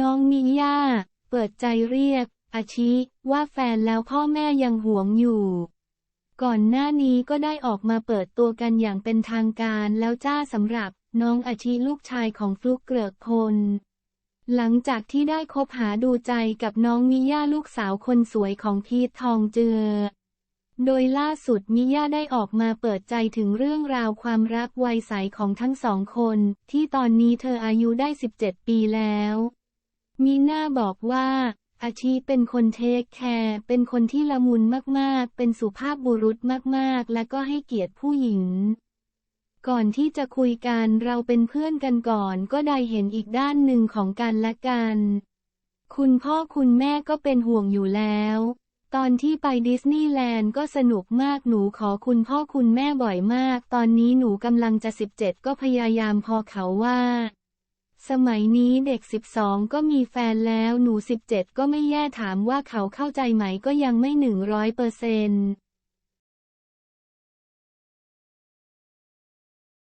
น้องมิย่า เปิดใจเรียก อาชิ ว่าแฟนแล้วพ่อแม่ยังหวงอยู่ ก่อนหน้านี้ก็ได้ออกมาเปิดตัวกันอย่างเป็นทางการแล้วจ้าสำหรับน้องอาชิลูกชายของฟลุกเกริกพล หลังจากที่ได้คบหาดูใจกับน้องมิย่าลูกสาวคนสวยของพีททองเจือ โดยล่าสุดมิย่าได้ออกมาเปิดใจถึงเรื่องราวความรักวัยใสของทั้งสองคน ที่ตอนนี้เธออายุได้ 17 ปีแล้ว มีหน้าบอกว่า อาชีเป็นคนเทคแคร์ เป็นคนที่ละมุนมากๆ เป็นสุภาพบุรุษมากๆ และก็ให้เกียรติผู้หญิง ก่อนที่จะคุยกันเราเป็นเพื่อนกันก่อนก็ได้เห็นอีกด้านหนึ่งของกันและกัน คุณพ่อคุณแม่ก็เป็นห่วงอยู่แล้วตอนที่ไปดิสนีย์แลนด์ก็สนุกมากหนูขอคุณพ่อคุณแม่บ่อยมาก ตอนนี้หนูกำลังจะ 17 ก็พยายามพอเขาว่า สมัยนี้เด็ก 12 ก็มีแฟนแล้วหนู 17 ก็ไม่แย่ถามว่าเขาเข้าใจไหมก็ยังไม่หนึ่งร้อยเปอร์เซนต์